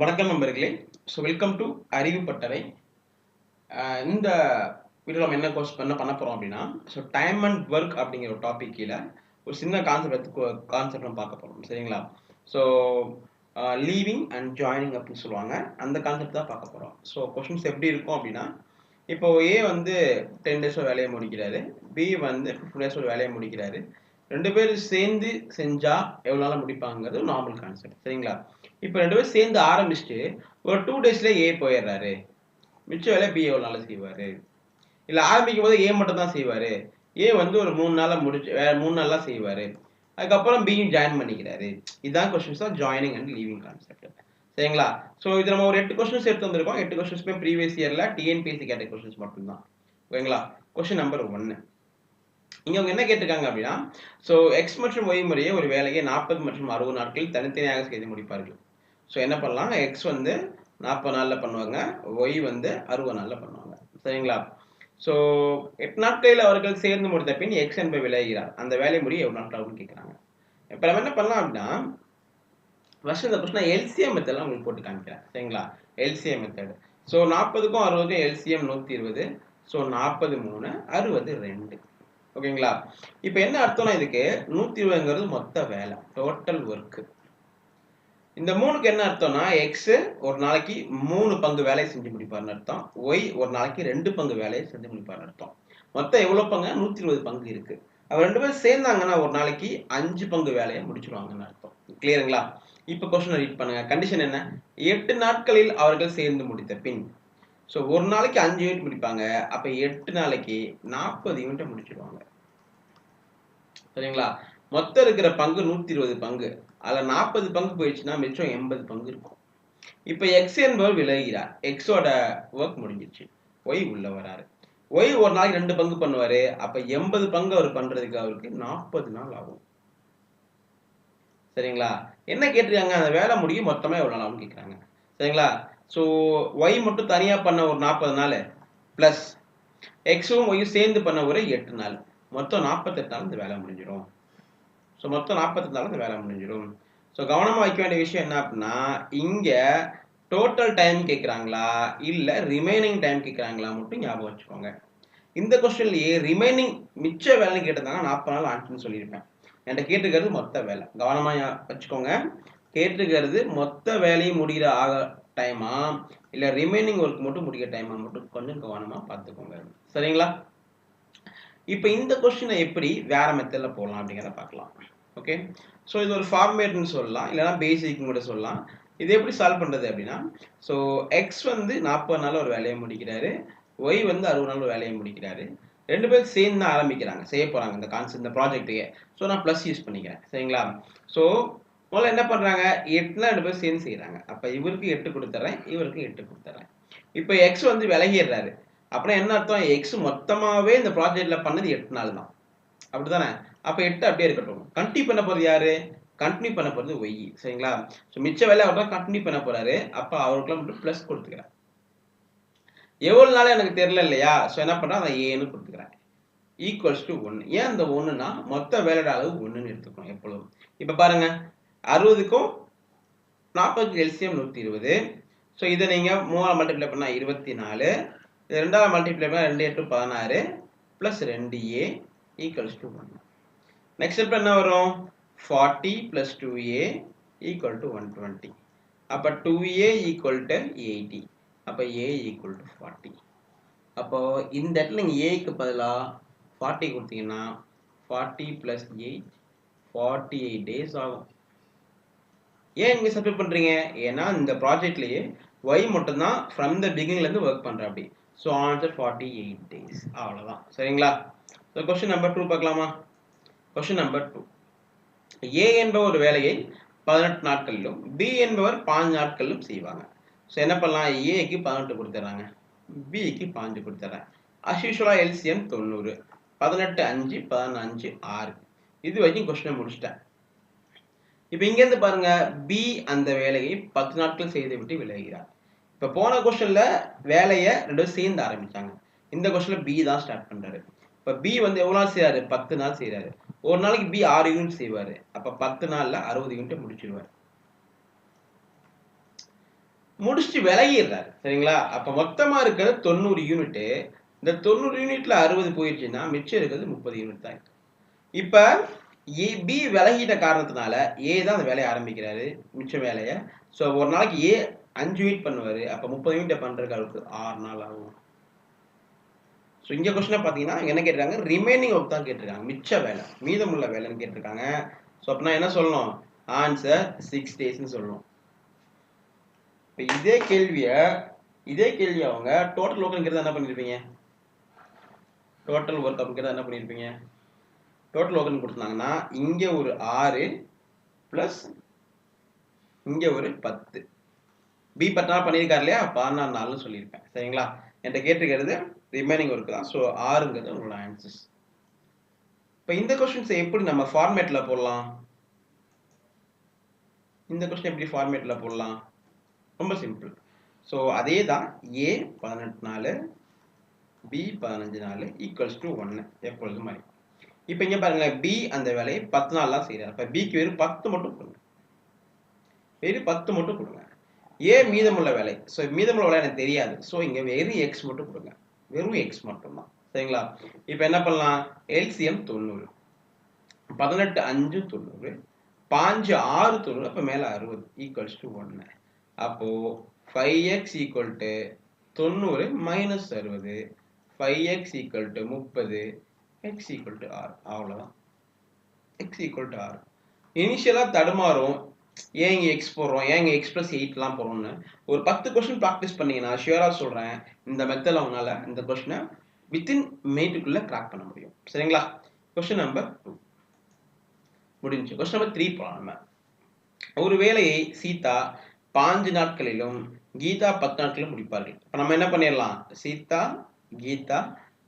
வணக்கம் நண்பர்களே. So welcome to அறிவு பட்டறை இந்த வீடியோ நம்ம என்ன கோர்ஸ் என்ன பண்ண போகிறோம் அப்படின்னா ஸோ டைம் அண்ட் ஒர்க் அப்படிங்கிற ஒரு டாபிக் கீழே ஒரு சின்ன கான்செப்ட் எடுத்து கான்செப்ட் நம்ம பார்க்க போகிறோம் சரிங்களா? ஸோ லீவிங் அண்ட் ஜாயினிங் அப்படின்னு சொல்லுவாங்க. அந்த கான்செப்ட் தான் பார்க்க போகிறோம் ஸோ கொஷின்ஸ் எப்படி இருக்கும் அப்படின்னா இப்போ ஏ வந்து டென் டேஸோட வேலையை முடிக்கிறாரு. பி வந்து ஃபிஃப்டின் டேஸோட வேலையை முடிக்கிறாரு. ரெண்டு பேரும் சேர்ந்து செஞ்சால் எவ்வளோ நாள் முடிப்பாங்கிறது நார்மல் கான்செப்ட் சரிங்களா? இப்போ ரெண்டு பேரும் சேர்ந்து ஆரம்பிச்சுட்டு ஒரு டூ டேஸ்ல ஏ போயிடுறாரு. மிச்ச வேலை பி எவ்வளோ செய்வார். இல்லை ஆரம்பிக்கும் போது ஏ மட்டும் தான் செய்வார். ஏ வந்து ஒரு மூணு நாளாக முடிச்சு வேற மூணு நாளாக செய்வார். அதுக்கப்புறம் பியும் ஜாயின் பண்ணிக்கிறாரு. இதுதான் கொஸ்டின்ஸ் தான் ஜாயினிங் அண்ட் லீவிங் கான்செப்ட் சரிங்களா? ஸோ இது நம்ம ஒரு எட்டு கொஸ்டின்ஸ் எடுத்து வந்திருக்கோம். எட்டு கொஸ்டின்ஸுமே ப்ரீவியஸ் இயரில் டிஎன்பிஎஸ்சி கேட்ட கொஸ்டின்ஸ் மட்டும்தான். ஓகேங்களா? கொஸ்டின் நம்பர் ஒன்று இங்கே அவங்க என்ன கேட்டிருக்காங்க அப்படின்னா ஸோ எக்ஸ் மற்றும் ஒய் முறையே ஒரு வேலையை நாற்பது மற்றும் அறுபது நாட்களில் தனித்தனியாக செய்து முடிப்பார்கள். ஸோ என்ன பண்ணலாம்? எக்ஸ் வந்து நாற்பது நாளில் பண்ணுவாங்க. ஒய் வந்து அறுபது நாளில் பண்ணுவாங்க. சரிங்களா? ஸோ எட்டு நாட்களில் அவர்கள் சேர்ந்து முடித்த பின் எக்ஸ் என்பது விளைகிறார் அந்த வேலை முடி எவ்வளோ நாட்கள் ஆகும்னு கேட்குறாங்க. இப்போ நம்ம என்ன பண்ணலாம் அப்படின்னா ஃபர்ஸ்ட் இந்த கொஸ்டின் எல்சிஎம் மெத்தட்லாம் உங்களுக்கு போட்டு காமிக்கிறேன். சரிங்களா? எல்சிஎம் மெத்தட் ஸோ நாற்பதுக்கும் அறுபதுக்கும் எல்சிஎம் நூற்றி இருபது. ஸோ நாற்பது மூணு அறுபது ரெண்டு. ஓகேங்களா? இப்போ என்ன அர்த்தம்னா இதுக்கு நூற்றி இருபதுங்கிறது மொத்த வேலை. டோட்டல் ஒர்க்கு இந்த மூணுக்கு என்ன அர்த்தம்னா எக்ஸ் ஒரு நாளைக்கு மூணு பங்கு வேலையை செஞ்சு முடிப்பார்னு அர்த்தம். ஒய் ஒரு நாளைக்கு ரெண்டு பங்கு வேலையை செஞ்சு முடிப்பார்னு அர்த்தம். மொத்தம் எவ்வளோ பங்கு? நூற்றி இருபது பங்கு இருக்கு. அவர் ரெண்டு பேரும் சேர்ந்தாங்கன்னா ஒரு நாளைக்கு அஞ்சு பங்கு வேலையை முடிச்சிருவாங்கன்னு அர்த்தம். கிளியருங்களா இப்போ கொஸ்டின் ரீட் பண்ணுங்க. கண்டிஷன் என்ன? எட்டு நாட்களில் அவர்கள் சேர்ந்து முடித்த பின். ஸோ ஒரு நாளைக்கு அஞ்சு யூனிட் முடிப்பாங்க. அப்போ எட்டு நாளைக்கு நாற்பது யூனிட்டை முடிச்சிருவாங்க. சரிங்களா? மொத்தம் இருக்கிற பங்கு நூற்றி இருபது பங்கு. அதில் நாற்பது பங்கு போயிடுச்சுன்னா மிச்சம் எண்பது பங்கு இருக்கும். இப்போ எக்ஸ் என்பவர் விலகிறார் எக்ஸோட ஒர்க் முடிஞ்சிச்சு ஒய் உள்ள வராரு. ஒய் ஒரு நாளைக்கு ரெண்டு பங்கு பண்ணுவார். அப்போ எண்பது பங்கு அவர் பண்ணுறதுக்கு அவருக்கு நாற்பது நாள் ஆகும். சரிங்களா? என்ன கேட்டிருக்காங்க? அந்த வேலை முடியும் மொத்தமாக எவ்வளோ நாள் கேட்குறாங்க சரிங்களா? ஸோ ஒய் மட்டும் தனியாக பண்ண ஒரு நாற்பது நாள் ப்ளஸ் எக்ஸும் ஒய்யும் சேர்ந்து பண்ண ஒரு எட்டு நாள். மொத்தம் நாற்பத்தெட்டு நாள் இந்த வேலை முடிஞ்சிடும். ஸோ மொத்தம் நாற்பத்தெட்டு நாள் இந்த வேலை முடிஞ்சிடும். ஸோ கவனமாக வைக்க வேண்டிய விஷயம் என்ன அப்படின்னா இங்கே டோட்டல் டைம் கேட்குறாங்களா இல்லை ரிமைனிங் டைம் கேட்குறாங்களா மட்டும் ஞாபகம் வச்சுக்கோங்க. இந்த கொஸ்டின்லேயே ரிமைனிங் மிச்ச வேலைன்னு கேட்டிருந்தாங்க நாற்பது நாள் ஆண்டுன்னு சொல்லியிருப்பேன். என்கிட்ட கேட்டிருக்கிறது மொத்த வேலை. கவனமாக வச்சுக்கோங்க. கேட்டிருக்கிறது மொத்த வேலையும் முடிகிற ஆக டைமா இல்லை ரிமைனிங் ஒர்க் மட்டும் முடிக்கிற டைமா மட்டும் கொஞ்சம் கவனமாக பார்த்துக்கோங்க. சரிங்களா? இப்போ இந்த கொஸ்டினை எப்படி வேற மெத்தடில் போடலாம் அப்படிங்கிறத பார்க்கலாம். ஓகே ஸோ இது ஒரு ஃபார்மேட்னு சொல்லலாம். இல்லைனா பேசிக்னு கூட சொல்லலாம். இது எப்படி சால்வ் பண்ணுறது அப்படின்னா ஸோ எக்ஸ் வந்து நாற்பது நாள் ஒரு வேலையை முடிக்கிறாரு. ஒய் வந்து அறுபது நாள் ஒரு வேலையை முடிக்கிறாரு. ரெண்டு பேரும் சேர்ந்து தான் ஆரம்பிக்கிறாங்க. செய்ய போகிறாங்க இந்த கான்செப்ட் இந்த ப்ராஜெக்ட்டுக்கு ஸோ நான் ப்ளஸ் யூஸ் பண்ணிக்கிறேன். சரிங்களா? ஸோ முதல்ல என்ன பண்ணுறாங்க எட்டுனா ரெண்டு பேரும் சேர்ந்து செய்கிறாங்க அப்போ இவருக்கு எட்டு கொடுத்துட்றேன் இவருக்கு எட்டு கொடுத்துட்றேன் இப்போ எக்ஸ் வந்து விலகிடுறாரு. அப்படின்னா என்ன அர்த்தம்? எக்ஸ் மொத்தமாகவே இந்த ப்ராஜெக்டில் பண்ணது எட்டு நாள் தான் அப்படி தானே அப்போ எட்டு அப்படியே இருக்கட்டும் கண்டினியூ பண்ண போகிறது யாரு? கண்டினியூ பண்ண போகிறது ஒய் சரிங்களா? ஸோ மிச்ச வேலை அவர் தான் கண்டினியூ பண்ண போறாரு. அப்போ அவருக்குலாம் மட்டும் ப்ளஸ் கொடுத்துக்கிறேன் எவ்வளோ நாளும் எனக்கு தெரியல இல்லையா? ஸோ என்ன பண்ணுறேன் அதை ஏன்னு கொடுத்துக்கிறேன். ஈக்குவல்ஸ் டு ஒன்று ஏன் அந்த ஒன்றுனா மொத்த வேலையோட அளவு ஒன்றுன்னு எடுத்துக்கணும் எப்பொழுதும். இப்போ பாருங்க. அறுபதுக்கும் நாற்பத்தி எல்சிஎம் நூற்றி இருபது. ஸோ இதை நீங்கள் மூணாவது மல்டிப்ளை பண்ணால் இருபத்தி நாலு. இது ரெண்டாவது மல்டிப்ளை பண்ணால் ரெண்டு எட்டு பதினாறு. ப்ளஸ் ரெண்டு ஏ ஈக்குவல்ஸ் டு ஒன்று நெக்ஸ்ட் இப்போ என்ன வரும்? Forty plus two A equal to one twenty அப்போ two A equal to eighty அப்போ ஏ ஈக்குவல் டு ஃபார்ட்டி அப்போது இந்த இடத்துல நீங்கள் ஏக்கு பதிலாக ஃபார்ட்டி கொடுத்தீங்கன்னா forty plus eight forty eight days ஆகும். ஏன் இங்கே சப்மிட் பண்ணுறீங்க ஏன்னா இந்த ப்ராஜெக்ட்லேயே ஒய் மட்டும்தான் ஃப்ரம் த பிகினிங்லேருந்து ஒர்க் பண்ணுற அப்படி so answer forty eight days அவ்வளோதான் சரிங்களா? ஸோ கொஸ்டின் நம்பர் டூ பார்க்கலாமா? கொஸ்டின் நம்பர் டூ ஏ என்பவர் ஒரு வேலையை பதினெட்டு நாட்களிலும் பி என்பவர் பாஞ்சு நாட்களிலும் செய்வாங்க. ஸோ என்ன பண்ணலாம்? ஏக்கு பதினெட்டு கொடுத்துட்றாங்க. பிக்கு பாஞ்சு கொடுத்துட்றேன் அஸ்யூஷுவலாக எல்சிஎம் தொண்ணூறு பதினெட்டு அஞ்சு பதினஞ்சு ஆறு. இது வரைக்கும் கொஸ்டினை முடிச்சிட்டேன். இப்போ இங்கேருந்து பாருங்க பி அந்த வேலையை பத்து நாட்கள் செய்து விட்டு விலகிறார் இப்போ போன கொஸ்டனில் வேலையை ரெண்டு சேர்ந்து ஆரம்பிச்சாங்க. இந்த கொஸ்டினில் பி தான் ஸ்டார்ட் பண்ணுறாரு இப்போ பி வந்து எவ்வளோ நாள் செய்கிறாரு பத்து நாள் செய்கிறாரு ஒரு நாளைக்கு பி ஆறு யூனிட் செய்வார். அப்போ பத்து நாளில் அறுபது யூனிட் முடிச்சிடுவார் முடிச்சுட்டு விலகிடுறாரு. சரிங்களா? அப்போ மொத்தமாக இருக்கிறது தொண்ணூறு யூனிட்டு இந்த தொண்ணூறு யூனிட்ல அறுபது போயிடுச்சுன்னா மிச்சம் இருக்கிறது முப்பது யூனிட் தான். இப்போ ஏ பி விலகிட்ட காரணத்தினால ஏ தான் அந்த வேலையை ஆரம்பிக்கிறாரு. மிச்ச வேலையை. ஸோ ஒரு நாளைக்கு ஏ அஞ்சு யூனிட் பண்ணுவார். அப்போ முப்பது யூனிட்டை பண்ணுறதுக்கு அவருக்கு ஆறு நாள் ஆகும். ஸோ இங்கே கொஸ்டினாக பார்த்தீங்கன்னா என்ன கேட்டிருக்காங்க? ரிமைனிங் ஒர்க் தான் கேட்டிருக்காங்க. மிச்ச வேலை. மீதமுள்ள வேலைன்னு கேட்டிருக்காங்க. ஸோ அப்படின்னா என்ன சொல்லணும்? ஆன்சர் சிக்ஸ் டேஸ்னு சொல்லணும். இப்போ இதே கேள்வியை இதே கேள்வி அவங்க டோட்டல் ஒர்க்குங்கிறத என்ன பண்ணியிருப்பீங்க டோட்டல் ஒர்க் அப்படிங்கிறத என்ன பண்ணியிருப்பீங்க டோட்டல் ஒர்க்குன்னு கொடுத்துருந்தாங்கன்னா இங்கே ஒரு ஆறு ப்ளஸ் இங்கே ஒரு பத்து. பி பத்து பண்ணியிருக்காரு இல்லையா? பதினாறு நாள்னு சொல்லியிருப்பேன் சரிங்களா? என்கிட்ட கேட்டிருக்கிறது ரிமைனிங் ஒர்க் தான். ஸோ ஆறுங்கிறது உங்களோட ஆன்சர்ஸ் இப்போ இந்த கொஸ்டின்ஸை எப்படி நம்ம ஃபார்மேட்டில் போடலாம்? இந்த கொஸ்டின் எப்படி ஃபார்மேட்டில் போடலாம்? ரொம்ப சிம்பிள் ஸோ அதே தான் ஏ பதினெட்டு நாலு பி பதினஞ்சு நாலு ஈக்குவல்ஸ் டு ஒன்று எப்பொழுது மாதிரி. இப்போ இங்கே பாருங்களேன் பி அந்த வேலையை பத்து நாள்லாம் செய்கிறார் இப்போ பிக்கு வெறும் பத்து மட்டும் கொடுங்க. வெறும் பத்து மட்டும் கொடுங்க. ஏ மீதமுள்ள வேலை. ஸோ மீதமுள்ள வேலை எனக்கு தெரியாது. ஸோ இங்கே வெறும் எக்ஸ் மட்டும் கொடுங்க. வெறும் எக்ஸ் மட்டும்தான். சரிங்களா? இப்போ என்ன பண்ணலாம்? எல்சிஎம் தொண்ணூறு. பதினெட்டு அஞ்சு தொண்ணூறு. பாஞ்சு ஆறு தொண்ணூறு. அப்போ மேலே அறுபது. ஈக்குவல்ஸ் டு ஒன்று அப்போது ஃபைவ் எக்ஸ் ஈக்குவல் டு தொண்ணூறு மைனஸ் அறுபது. ஃபைவ் எக்ஸ் ஈக்குவல் டு முப்பது. எக்ஸ் ஈக்குவல் டு ஆறு. அவ்வளோதான் எக்ஸ் ஈக்குவல் டு ஆறு. இனிஷியலாக தடுமாறும். ஏன் இங்கே எக்ஸ் போடுறோம்? ஏன் இங்கே எக்ஸ் ப்ளஸ் எயிட்லாம் போடுறோம்னு ஒரு பத்து கொஸ்டின் ப்ராக்டிஸ் பண்ணீங்கன்னா ஷியராக சொல்கிறேன் இந்த மெத்தடில் அவங்களால இந்த கொஸ்டினை வித்தின் மினிட்டுக்குள்ளே கிராக் பண்ண முடியும். சரிங்களா? கொஸ்டின் நம்பர் டூ முடிஞ்சு கொஸ்டின் நம்பர் த்ரீ போகலாம் நம்ம. ஒரு வேலையை சீதா பாஞ்சு நாட்களிலும் கீதா பத்து நாட்களிலும் முடிப்பார்கள். இப்போ நம்ம என்ன பண்ணிடலாம் சீதா கீதா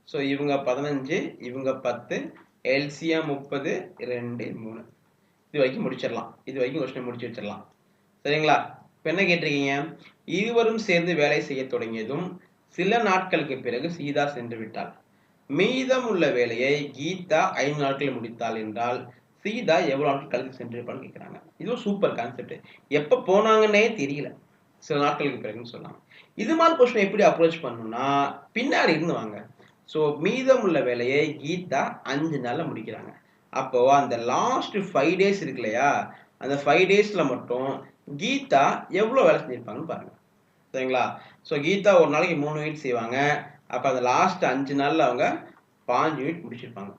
ஸோ இவங்க பதினஞ்சு இவங்க பத்து எல்சியா முப்பது ரெண்டு மூணு. இது வரைக்கும் முடிச்சிடலாம். இது வரைக்கும் கொஸ்டின் முடிச்சு வச்சிடலாம். சரிங்களா? இப்போ என்ன கேட்டிருக்கீங்க? இருவரும் சேர்ந்து வேலை செய்ய தொடங்கியதும் சில நாட்களுக்கு பிறகு சீதா சென்று விட்டாள். மீதம் உள்ள வேலையை கீதா ஐந்து நாட்களில் முடித்தாள் என்றால் சீதா எவ்வளவு நாட்கள் கழித்து சென்றிருப்பான்னு கேட்குறாங்க. இதுவும் சூப்பர் கான்செப்ட் எப்போ போனாங்கன்னே தெரியல. சில நாட்களுக்கு பிறகுன்னு சொன்னாங்க. இது மாதிரி கொஸ்டின் எப்படி அப்ரோச் பண்ணணும்னா பின்னாடி இருந்து வாங்க. ஸோ மீதம் உள்ள வேலையை கீதா அஞ்சு நாளில் முடிக்கிறாங்க. அப்போ அந்த லாஸ்ட் ஃபைவ் டேஸ் இருக்கு இல்லையா? அந்த ஃபைவ் டேஸ்ல மட்டும் கீதா எவ்வளோ வேலை செஞ்சிருப்பாங்கன்னு பாருங்க. சரிங்களா? ஸோ கீதா ஒரு நாளைக்கு மூணு யூனிட் செய்வாங்க. அப்போ அந்த லாஸ்ட் அஞ்சு நாள்ல அவங்க பாஞ்சு யூனிட் முடிச்சிருப்பாங்க.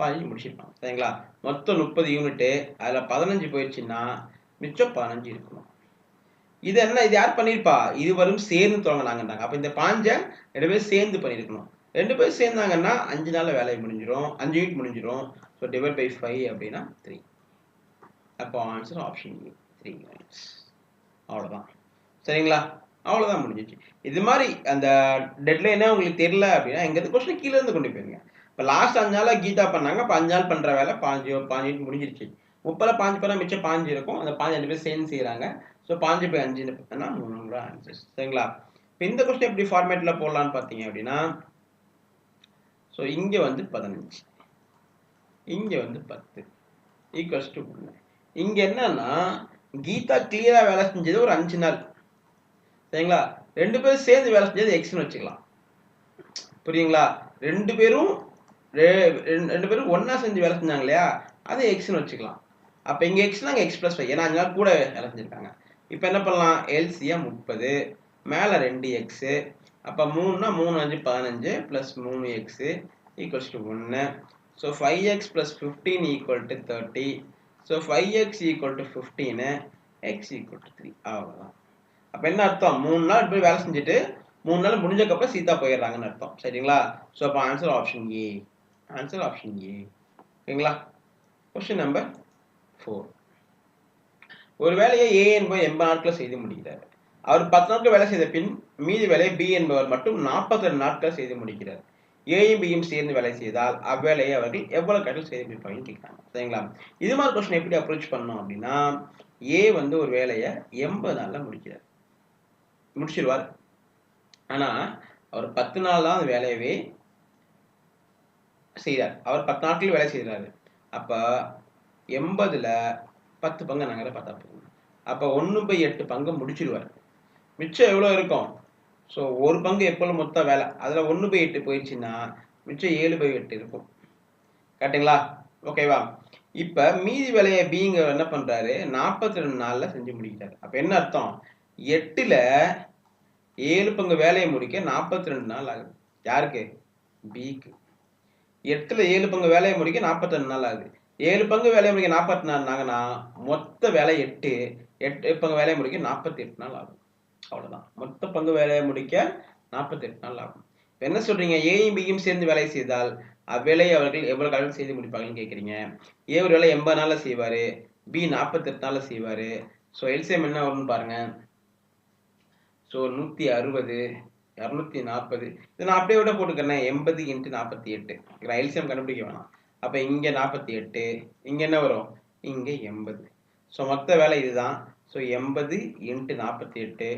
பாஞ்சு முடிச்சிருப்பாங்க. சரிங்களா? மொத்தம் முப்பது யூனிட்டு அதில் பதினஞ்சு போயிடுச்சுன்னா மிச்சம் பதினஞ்சு இருக்கணும். இது என்ன? இது யார் பண்ணியிருப்பா இது வரும் சேர்ந்து தொடங்கினாங்கன்றாங்க. அப்போ இந்த பாஞ்சை ரெண்டு பேரும் சேர்ந்து பண்ணியிருக்கணும் ரெண்டு பேரும் சேர்ந்தாங்கன்னா அஞ்சு நாளில் வேலையை முடிஞ்சிடும் அஞ்சு யூனிட் முடிஞ்சிடும் ஸோ டிவைட் பை ஃபைவ் அப்படின்னா த்ரீ அப்போ ஆன்சர் ஆப்ஷன் த்ரீ யூனிட்ஸ் அவ்வளோதான் சரிங்களா? அவ்வளோதான் முடிஞ்சிச்சு. இது மாதிரி அந்த டெட்லைனே உங்களுக்கு தெரியல அப்படின்னா எங்கிறது கொஸ்டின் கீழே இருந்து கொண்டு போயிருங்க. இப்போ லாஸ்ட் அஞ்சு நாளாக கீதா பண்ணாங்க. இப்போ அஞ்சு நாள் பண்ணுற வேலை பாஞ்சு பாஞ்சு யூனிட் முடிஞ்சிருச்சு. முப்பதில் பாஞ்சு பேராக மிச்சம் பாஞ்சு இருக்கும். அந்த பாஞ்சு ரெண்டு பேர் சேர்ந்து செய்கிறாங்க ஸோ பாஞ்சு பை அஞ்சு பார்த்தோன்னா மூணு ஆன்சர்ஸ் சரிங்களா? இப்போ இந்த கொஸ்டின் எப்படி ஃபார்மேட்டில் போடலான்னு பார்த்தீங்க அப்படின்னா ஸோ இங்கே வந்து பதினஞ்சு. இங்கே வந்து பத்து. ஈக்குவல்ஸ் டு ஒன்று இங்கே என்னன்னா கீதா கிளியராக வேலை செஞ்சது ஒரு அஞ்சு நாள். சரிங்களா? ரெண்டு பேரும் சேர்ந்து வேலை செஞ்சது எக்ஸ்னு வச்சுக்கலாம். புரியுங்களா? ரெண்டு பேரும் ரெண்டு பேரும் ஒன்றா செஞ்சு வேலை செஞ்சாங்க இல்லையா? அதை எக்ஸ்னு வச்சுக்கலாம். அப்போ இங்கே எக்ஸ்னா அங்கே எக்ஸ் ப்ளஸ் ஃபைவ் ஏன்னா அஞ்சு நாள் கூட வேலை செஞ்சுருக்காங்க. இப்போ என்ன பண்ணலாம்? எல்சிஎம் முப்பது. மேலே ரெண்டு எக்ஸு அப்போ மூணுனா மூணு அஞ்சு பதினஞ்சு ப்ளஸ் மூணு எக்ஸு ஈக்குவல்ஸ் டு ஒன்று so five X plus fifteen equal to thirty so five X equal to fifteen X equal to three அவ்வளோதான் அப்போ என்ன அர்த்தம்? மூணு நாள் போய் வேலை செஞ்சுட்டு மூணு நாள் முடிஞ்சக்கப்புறம் சீதா போயிடுறாங்கன்னு அர்த்தம். சரிங்களா? ஸோ அப்போ answer option A answer option A ஓகேங்களா கொஸ்டின் நம்பர் ஃபோர் ஒரு வேலையை ஏ என்பது எண்பது நாட்களில் செய்து முடிக்கிறார். அவர் பத்து நாட்கள் வேலை செய்த பின் மீதி வேலையை பி என்பவர் மட்டும் நாற்பத்தி ரெண்டு நாட்கள் செய்து முடிக்கிறார். ஏயும் பியும் சேர்ந்து வேலை செய்தால் அவ்வேலையை அவர்கள் எவ்வளவு கட்டில் செய்து முடிப்பாங்கன்னு கேட்குறாங்க. சரிங்களா? இது மாதிரி கொஸ்டின் எப்படி அப்ரோச் பண்ணோம் அப்படின்னா ஏ வந்து ஒரு வேலையை எண்பது நாளில் முடிக்கிறார். முடிச்சிருவார். ஆனா அவர் பத்து நாள் தான் அந்த வேலையவே செய்கிறார் அவர் பத்து நாட்கள் வேலை செய்கிறாரு அப்ப எண்பதுல பத்து பங்கு நாங்கள் பார்த்தா போதும். அப்போ ஒன்று பை எட்டு பங்கு முடிச்சிருவார். மிச்சம் எவ்வளோ இருக்கும்? ஸோ ஒரு பங்கு எப்பொழுதும் மொத்த வேலை. அதில் ஒன்று பை எட்டு போயிடுச்சுன்னா மிச்சம் ஏழு பை எட்டு இருக்கும். கரெக்டுங்களா ஓகேவா இப்போ மீதி வேலையை பிங்க என்ன பண்ணுறாரு நாற்பத்தி ரெண்டு நாளில் செஞ்சு முடிக்கிறாரு. அப்போ என்ன அர்த்தம்? எட்டில் ஏழு பங்கு வேலையை முடிக்க நாற்பத்தி ரெண்டு நாள் ஆகுது. யாருக்கு? பிக்கு எட்டில் ஏழு பங்கு வேலையை முடிக்க நாற்பத்தி ரெண்டு நாள் ஆகுது. ஏழு பங்கு வேலையை முடிக்க நாற்பத்தி நாலு நாங்கன்னா மொத்த வேலை எட்டு. எட்டு பங்கு வேலையை முடிக்க நாற்பத்தி எட்டு நாள் ஆகும் அவ்வளோதான் மொத்த பங்கு வேலையை முடிக்க நாற்பத்தி எட்டு நாள் ஆகும். இப்போ என்ன சொல்கிறீங்க ஏயும் பியும் சேர்ந்து வேலை செய்தால் அவ்வேலையை அவர்கள் எவ்வளோ காலம் செய்து முடிப்பாங்கன்னு கேட்குறீங்க ஏ ஒரு வேலை எண்பது நாளில் செய்வார். பி நாற்பத்தெட்டு நாளில் செய்வார். ஸோ எல்சிஎம் என்ன வரும்னு பாருங்க. ஸோ நூற்றி அறுபது இரநூத்தி நாற்பது. இதை நான் அப்படியே விட போட்டுக்கிறேன். எண்பது இன்ட்டு நாற்பத்தி எட்டு. நான் எல்சிஎம் கண்டுபிடிக்க வேணாம். அப்போ இங்கே நாற்பத்தி எட்டு இங்கே என்ன வரும்? இங்கே எண்பது. ஸோ மொத்த வேலை இதுதான். ஸோ எண்பது இன்ட்டு நாற்பத்தி எட்டு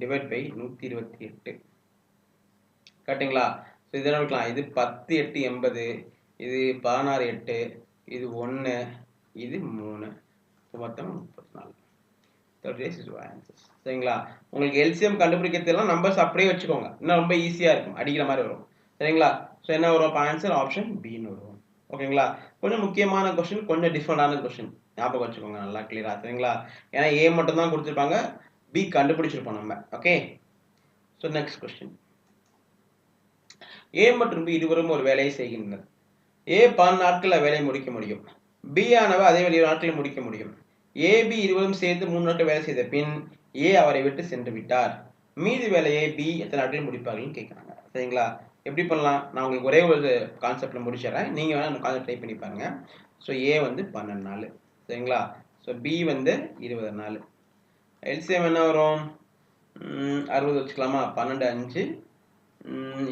டிவைட் பை நூற்றி இருபத்தி எட்டு. கரெக்டுங்களா ஸோ இதெல்லாம் இருக்கலாம் இது பத்து எட்டு எண்பது இது பதினாறு எட்டு இது ஒன்று இது மூணு. மொத்தம் முப்பத்தி நாலு. தேர்ட்டி டேஸ் இஸ் ஆன்சர்ஸ் சரிங்களா? உங்களுக்கு எல்சிஎம் கண்டுபிடிக்கிறதுலாம் நம்பர்ஸ் அப்படியே வச்சுக்கோங்க. இன்னும் ரொம்ப ஈஸியாக இருக்கும். அடிக்கிற மாதிரி வரும். சரிங்களா? ஸோ என்ன வரும்? அப்போ ஆன்சர் ஆப்ஷன் பின்னு வரும். ஓகேங்களா கொஞ்சம் முக்கியமான கொஸ்டின் கொஞ்சம் டிஃப்ரெண்டான கொஸ்டின் ஞாபகம் வச்சுக்கோங்க நல்லா கிளியரா சரிங்களா? ஏன்னா ஏ மட்டும் தான் கொடுத்துருப்பாங்க பி கண்டுபிடிச்சிருப்போம் நம்ம. Okay so next question A மற்றும் பி இருவரும் ஒரு வேலையை செய்கின்றனர். ஏ பல நாட்களில் வேலையை முடிக்க முடியும். பி ஆனவ அதே வெளியே நாட்களில் முடிக்க முடியும். ஏ பி இருவரும் சேர்ந்து மூணு நாட்கள் வேலை செய்த பின் ஏ அவரை விட்டு சென்று விட்டார். மீதி வேலையை பி எத்தனை நாட்களில் முடிப்பார்கள்னு கேட்குறாங்க. சரிங்களா? எப்படி பண்ணலாம்? நான் உங்களுக்கு ஒரே ஒரு கான்செப்டில் முடிச்சிடறேன். நீங்கள் வேணால் அந்த கான்செப்ட் ட்ரை பண்ணி பாருங்கள் ஸோ ஏ வந்து பன்னெண்டு நாள். சரிங்களா? ஸோ பி வந்து இருபது நாள் எல்சிஎம் என்ன வரும்? அறுபது வச்சுக்கலாமா? பன்னெண்டு அஞ்சு.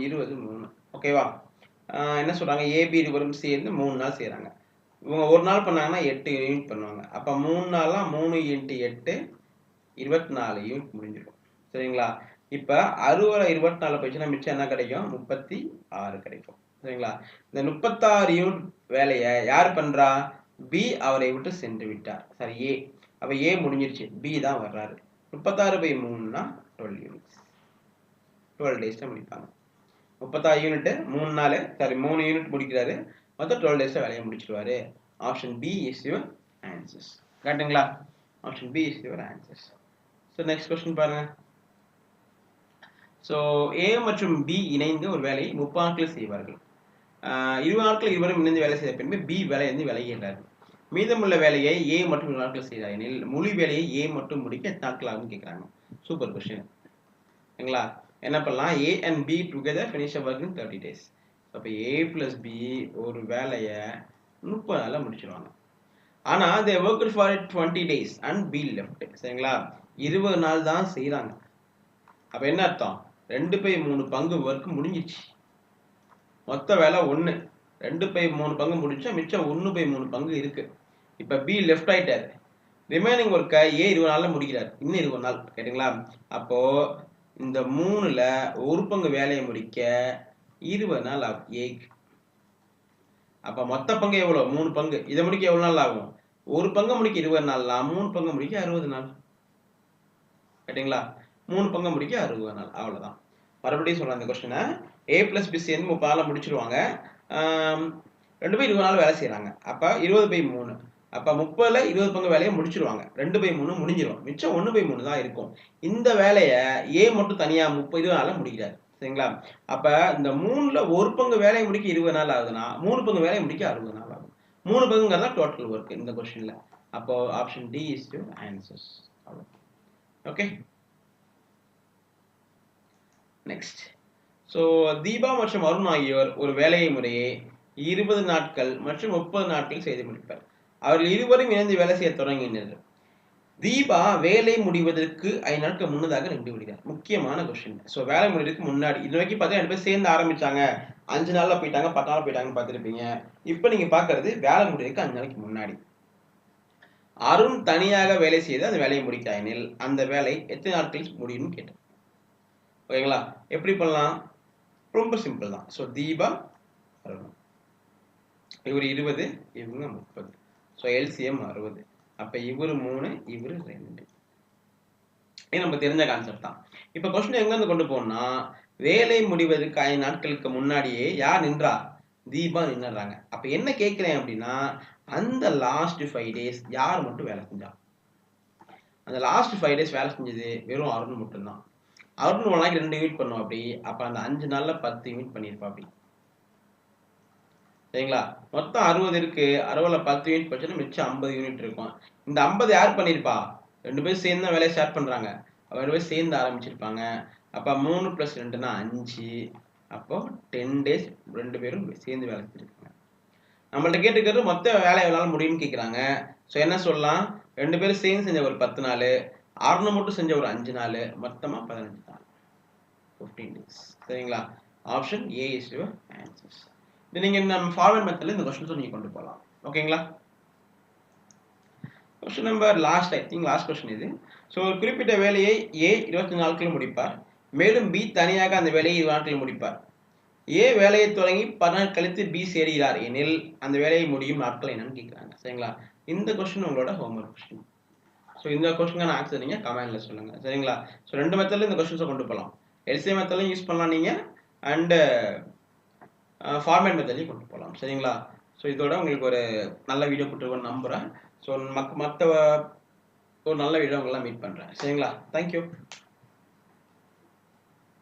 இருபது மூணு. ஓகேவா என்ன சொல்கிறாங்க ஏபி இருவரும் சேர்ந்து மூணு நாள் செய்கிறாங்க இவங்க ஒரு நாள் பண்ணாங்கன்னா எட்டு யூனிட் பண்ணுவாங்க. அப்போ மூணு நாளாக மூணு இன்ட்டு எட்டு இருபத்தி நாலு யூனிட் முடிஞ்சிடும். சரிங்களா? இப்போ அறுபது இருபத்தி நாலு போயிடுச்சுன்னா மிச்சம் என்ன கிடைக்கும்? முப்பத்தி ஆறு கிடைக்கும். சரிங்களா? இந்த முப்பத்தாறு யூனிட் வேலையை யார் பண்ணுறா பி அவரை விட்டு சென்று விட்டார். சரி ஏ அப்போ ஏ முடிஞ்சிருச்சு. பி தான் வர்றாரு. முப்பத்தாறு பை மூணுனா டுவெல் யூனிட்ஸ் டுவெல் டேஸில் முடிப்பாங்க. முப்பத்தாறு யூனிட்டு மூணு நாள். சாரி மூணு யூனிட் முடிக்கிறாரு. மொத்தம் டுவெல் டேஸில் வேலையை முடிச்சிருவாரு. Option B is your answers கரெக்டுங்களா option B is your answers so next question பாருங்க. ஸோ ஏ மற்றும் பி இணைந்து ஒரு வேலையை முப்பாக்கில் செய்வார்கள். இருபது நாட்கள் இருவரும் இணைந்து வேலை செய்த பின்பு பி வேலையிலிருந்து விலகின்றார் மீதமுள்ள வேலையை ஏ மட்டும் இருபது நாட்கள் செய்தார். எனில் முழு வேலையை ஏ மட்டும் முடிக்க எத்தனை நாட்கள் ஆகும் கேட்குறாங்க. சூப்பர் கொஸ்டின் சரிங்களா? என்ன பண்ணலாம்? A and B together finish work in thirty days அப்போ ஏ பிளஸ் பி ஒரு வேலையை முப்பது நாளில் முடிச்சிருவாங்க. ஆனால் they work for twenty days and B left சரிங்களா? இருபது நாள் தான் செய்கிறாங்க அப்போ என்ன அர்த்தம்? ரெண்டு பை மூணு பங்கு ஒர்க் முடிஞ்சிச்சு மொத்த வேலை ஒன்று ரெண்டு பை மூணு பங்கு முடிச்சா மிச்சம் ஒன்று பை மூணு பங்கு இருக்கு. இப்போ பி லெஃப்ட் ஆயிட்டார். ரிமைனிங் ஒர்க்கை ஏ இருபது நாளில் முடிக்கிறார். இன்னும் இருபது நாள் கேட்டிங்களா? அப்போ இந்த மூணுல ஒரு பங்கு வேலையை முடிக்க இருபது நாள் ஆகும். ஏக்கு அப்போ மொத்த பங்கு எவ்வளோ மூணு பங்கு. இதை முடிக்க எவ்வளோ நாள் ஆகும்? ஒரு பங்கு முடிக்க இருபது நாள்னா மூணு பங்கு முடிக்க அறுபது நாள். கேட்டிங்களா? மூணு பங்கு முடிக்க அறுபது நாள். அவ்வளோதான் மறுபடியும் சொல்கிறேன் அந்த கொஸ்டினை ஏ ப்ளஸ் பி சேர்ந்து முப்பது நாளில் முடிச்சிருவாங்க. ரெண்டு பை இருபது நாள் வேலை செய்கிறாங்க அப்போ இருபது பை மூணு. அப்போ முப்பதில் இருபது பங்கு வேலையை முடிச்சிருவாங்க. ரெண்டு பை மூணு முடிஞ்சிடும் மிச்சம் ஒன்று பை மூணு தான் இருக்கும். இந்த வேலையை ஏ மட்டும் தனியாக முப்பது இருபது நாளில் முடிக்கிறாரு. சரிங்களா? அப்போ இந்த மூணில் ஒரு பங்கு வேலையை முடிக்க இருபது நாள் ஆகுதுன்னா மூணு பங்கு வேலையை முடிக்க அறுபது நாள் ஆகும். மூணு பங்குங்கிறதா டோட்டல் ஒர்க் இந்த கொஸ்டினில் அப்போ option D is the answers okay next so Deepa மற்றும் அருண் ஆகியோர் ஒரு வேலையை முறையே இருபது நாட்கள் மற்றும் முப்பது நாட்கள் செய்து முடிப்பார். அவர்கள் இருவரும் இணைந்து வேலை செய்ய தொடங்கினர் தீபா வேலை முடிவதற்கு ஐந்து நாட்கள் முன்னதாக நின்று விடுகிறார். முக்கியமான கொஸ்டின் ஸோ வேலை முடிவதற்கு முன்னாடி இது வரைக்கும் பார்த்தா ரெண்டு பேர் சேர்ந்து ஆரம்பிச்சாங்க. அஞ்சு நாளில் போயிட்டாங்க பத்து நாள் போயிட்டாங்கன்னு பார்த்துருப்பீங்க. இப்போ நீங்கள் பார்க்கறது வேலை முடிவதற்கு அஞ்சு நாளைக்கு முன்னாடி. அருண் தனியாக வேலை செய்து அந்த வேலையை முடித்தாயினில் எனில் அந்த வேலை எத்தனை நாட்கள் முடியும்னு கேட்டேன் ஓகேங்களா? எப்படி பண்ணலாம்? ரொம்ப சிம்பிள் தான். ஸோ தீபா அறுபது இவர் இருபது இவங்க முப்பது. ஸோ எல்சிஎம் அறுபது. அப்போ இவர் மூணு இவர் ரெண்டு. இது நம்ம தெரிஞ்ச கான்செப்ட் தான். இப்போ கொஸ்டின் எங்கேருந்து கொண்டு போகணும்னா வேலை முடிவதற்கு ஐந்து நாட்களுக்கு முன்னாடியே யார் நின்றா? தீபா நின்றுறாங்க அப்போ என்ன கேட்குறேன் அப்படின்னா அந்த லாஸ்ட் ஃபைவ் டேஸ் யார் மட்டும் வேலை செஞ்சா? அந்த லாஸ்ட் ஃபைவ் டேஸ் வேலை செஞ்சது வெறும் அருண் மட்டும்தான். அருண் ஒரு நாளைக்கு ரெண்டு யூனிட் பண்ணுவோம் அப்படி. அப்போ அந்த அஞ்சு நாளில் பத்து யூனிட் பண்ணியிருப்பா அப்படி. சரிங்களா? மொத்தம் அறுபது இருக்கு. அறுபதுல பத்து யூனிட் போச்சுன்னா மிச்சம் ஐம்பது யூனிட் இருக்கும். இந்த ஐம்பது யார் பண்ணியிருப்பா? ரெண்டு பேரும் சேர்ந்து தான் வேலையை ஸ்டார்ட் பண்ணுறாங்க அப்ப ரெண்டு பேரும் சேர்ந்து ஆரம்பிச்சிருப்பாங்க. அப்போ மூணு ப்ளஸ் ரெண்டுனா அஞ்சு. அப்போ டென் டேஸ் ரெண்டு பேரும் சேர்ந்து வேலை செஞ்சிருக்காங்க. நம்மள்ட்ட கேட்டுக்கிறது மொத்த வேலை எவ்வளோ முடியும்னு கேட்குறாங்க ஸோ என்ன சொல்லலாம்? ரெண்டு பேரும் சேர்ந்து செஞ்ச ஒரு பத்து நாள். அறுநூறு மட்டும் செஞ்ச ஒரு அஞ்சு நாள் மொத்தமாக பதினஞ்சு நாள். ஃபிஃப்டீன் டேஸ் சரிங்களா? Option A is your answers இது நீங்கள் நம்ம ஃபார்வர்ட் மெத்தடில் இந்த கொஸ்டின்ஸும் நீங்கள் கொண்டு போகலாம் ஓகேங்களா? Question number last I think last question இது. ஸோ ஒரு குறிப்பிட்ட வேலையை ஏ இருபத்தி நாட்களில் முடிப்பார். மேலும் பி தனியாக அந்த வேலையை இருபது நாட்களில் முடிப்பார். ஏ வேலையை தொடங்கி பதினாறு கழித்து பி சேருகிறார். எனில் அந்த வேலையை முடியும் நாட்கள் என்னன்னு கேட்குறாங்க சரிங்களா? இந்த கொஸ்டின் உங்களோட ஹோம்ஒர்க் கொஸ்டின் ஸோ இந்த கொஸ்டினுக்கான ஆன்சர் நீங்கள் கமெண்ட்ல சொல்லுங்கள் சரிங்களா? ஸோ ரெண்டு மெத்தடில் இந்த கொஸ்டின்ஸை கொண்டு போகலாம் எல்சிஏ மெத்தட்லையும் யூஸ் பண்ணலாம் நீங்கள் அண்டு ஃபார்மேட் மெத்தட்லையும் கொண்டு போகலாம் சரிங்களா? ஸோ இதோட உங்களுக்கு ஒரு நல்ல வீடியோ கொடுத்துருக்கோன்னு நம்புகிறேன் ஸோ மக் மற்ற ஒரு நல்ல வீடியோ உங்களாம் மீட் பண்ணுறேன் சரிங்களா? தேங்க்யூ